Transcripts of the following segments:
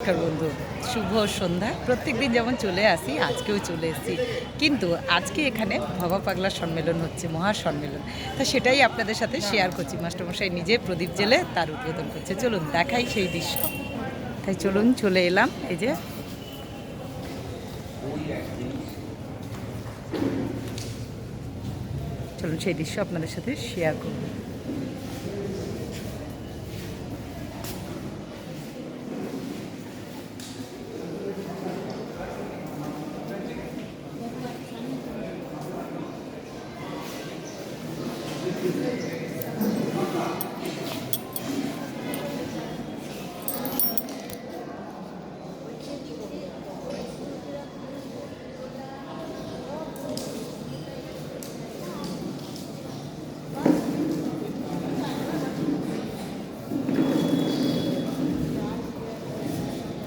নমস্কার বন্ধু, শুভ সন্ধ্যা। প্রত্যেকদিন যেমন চলে আসি, আজকেও চলে এসেছি। কিন্তু আজকে এখানে ভবা পাগলা সম্মেলন হচ্ছে, মহা সম্মেলন। তা সেটাই আপনাদের সাথে শেয়ার করছি। মাস্টারমশাই নিজে প্রদীপ জেলে তার উদ্বোধন করছে। চলুন, দেখাই সেই দৃশ্য। তাই চলুন, চলে এলাম। এই যে চলুন, সেই দৃশ্য আপনাদের সাথে শেয়ার করব।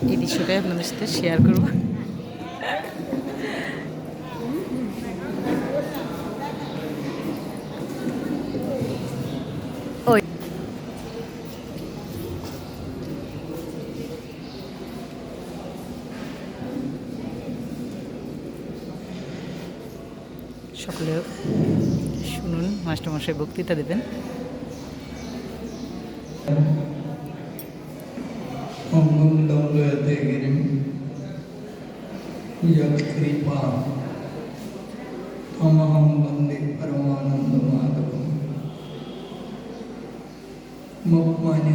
এই দৃশ্যটাই আপনাদের সাথে শেয়ার করব। সকলে শুনুন মাস্টারমশাই বক্তৃতা দেবেন।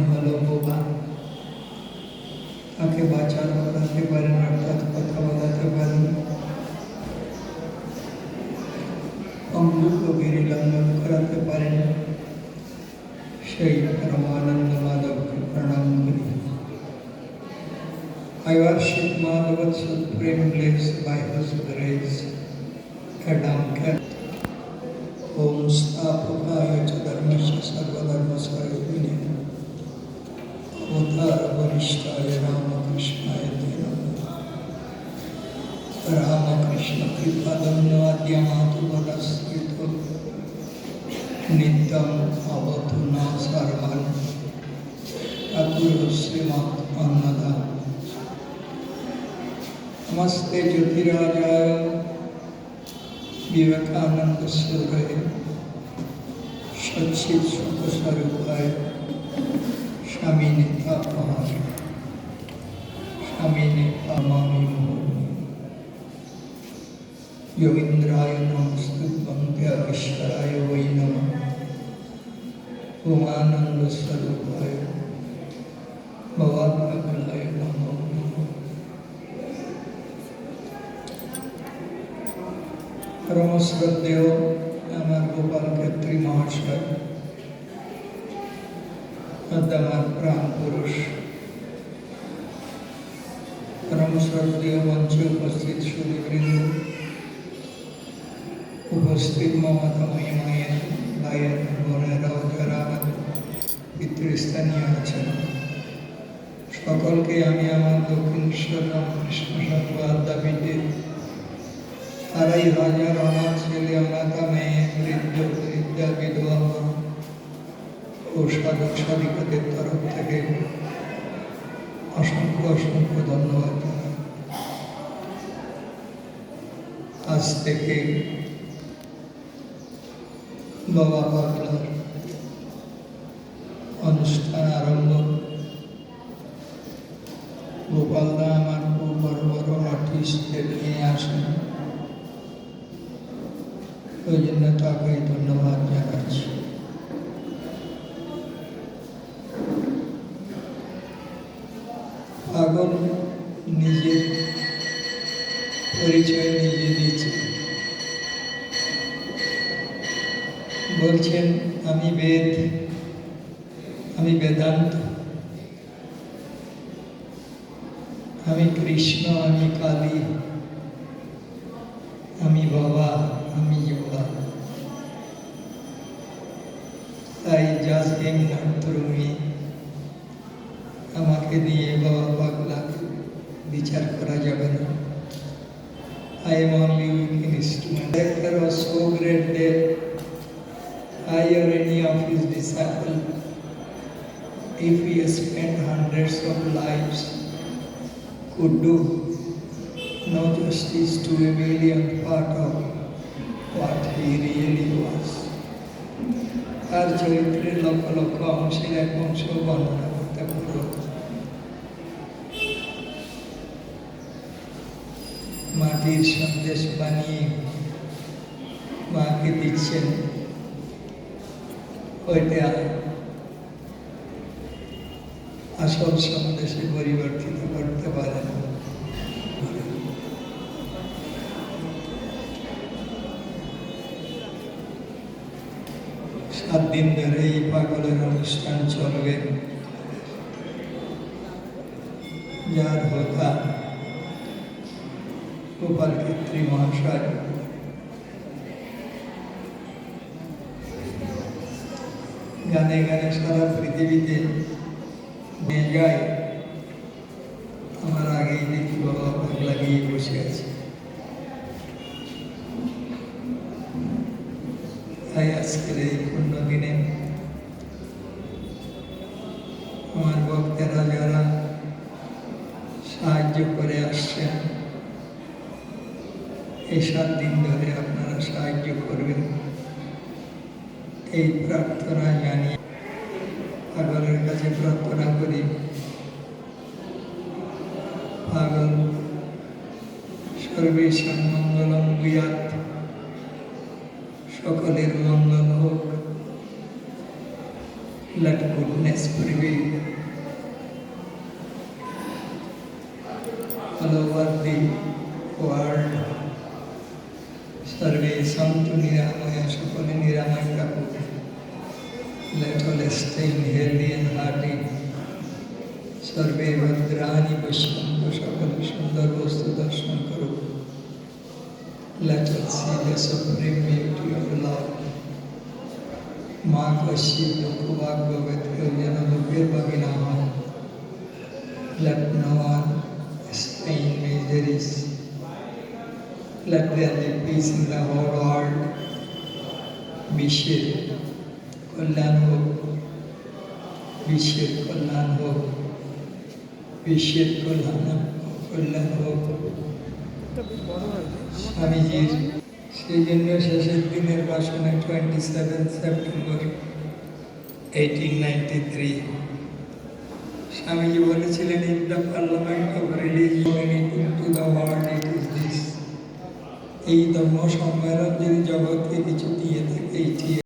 মানে বোবা তাকে বাঁচানো বলাতে পারেন অর্থাৎ কথা বলাতে পারেন অঙ্গুক গিরি লঙ্ঘন করাতে পারেন সেই পরমানন্দ I worship Madhavat supreme bliss by whose grace Adam can Om Stapakaya च धर्मस्य सर्वधर्मस्वरूपिणे अवतार वरिष्ठाय रामकृष्णाय ते नमः रामकृष्ण कृपादन्वाद्यमातु वरस्थितो नित्यम् अवतु न सर्वन् ठाकुर श्रीमत् अन्नदान नमस्ते ज्योतिराजाय विवेकानंद सूर्य सच्चित सुख स्वरूपाय स्वामी नेता स्वामी नेता मामी योगींद्राय नमस्तुभ्यं ईश्वराय वै नमः उमानंद स्वरूपाय পরম শ্রদ্ধেয় আমার গোপাল ক্ষেত্রী মহাশয় আমার প্রাণ পুরুষ পরমশ্রদ্ধেয় মঞ্চে উপস্থিত সুদীবৃন্দ উপস্থিত মমতাময়ী মায়ের ভাইয়ের বোনেরাও যারা আমার পিতৃস্থানীয় আছেন সকলকে আমি আমার দক্ষিণেশ্বর রামকৃষ্ণ সর্ব আদ্যাপীঠের আড়াই হাজার অনাথ ছেলে অনাথা মেয়ে বৃদ্ধ বৃদ্ধা বিধবা ও সাধক সাধিকাদের তরফ থেকে অসংখ্য অসংখ্য ধন্যবাদ। আজ থেকে বাবা পাগলার অনুষ্ঠান আরম্ভ। গোপালদা আমার খুব বড় বড় আর্টিস্টদের নিয়ে আসেন। ওই জন্য তাকে ধন্যবাদ জানাচ্ছি। পাগল নিজের পরিচয় নিজে দিয়েছে। বলছেন, আমি বেদ, আমি বেদান্ত। আমি কৃষ্ণ, আমি কালী। আমি বাবা। আমি যোগা তাই just am not through me আমাকে দিয়ে বাবা পাগলাকে বিচার করা যাবে না I am only weak instrument. Director was so great that I or any of his disciples, if we spend hundreds of lives could do no justice to a millionth part of what he really was. তার চরিত্রের লক্ষ লক্ষ অংশের এক অংশ বর্ণনা করতে পারব মাটির সন্দেশ বানিয়ে মাকে দিচ্ছেন ওইটা আসল সন্দেশে পরিবর্তিত করতে পারেন দিন এই পাগলের অনুষ্ঠান চলবে। যার হোতা গোপাল ক্ষেত্রী মহাশয়। গানে গানে সারা পৃথিবীতে নিয়ে যায় আমার আগেই দেখি বাবা পাগলা গিয়ে বসে আছে তাই আজকের এই পূর্ণ দিনে আমার ভক্তেরা যারা সাহায্য করে আসছেন, এই সাত দিন ধরে আপনারা সাহায্য করবেন। এই প্রার্থনা জানিয়ে পাগলের কাছে প্রার্থনা করি। পাগল সর্বেশান মঙ্গলম বিয়াত সকলের মঙ্গল হোক। Let goodness prevail all over the world. Sarve Santu Niramaya Sukali Niramaya Kapoor. Let all esteem healthy and hearty. Sarve Vadrani Pushpantu Sakala Sundar Vastu Darshan Karu. Let us see the supreme beauty of love. माँ कश्यप लोकवाग भगवत योजना भगीना Let no one miseries let there be peace in the whole world. বিশ্বের কল্যাণ হোক বিশ্বের কল্যাণ হোক স্বামীজির সেই জন্য শেষের দিনের ভাষণে twenty seven September eighteen ninety three Swamiji বলেছিলেন in the parliament of to the world it is this এই ধর্ম সম্মেলন যদি জগৎকে কিছু দিয়ে থাকে এইটি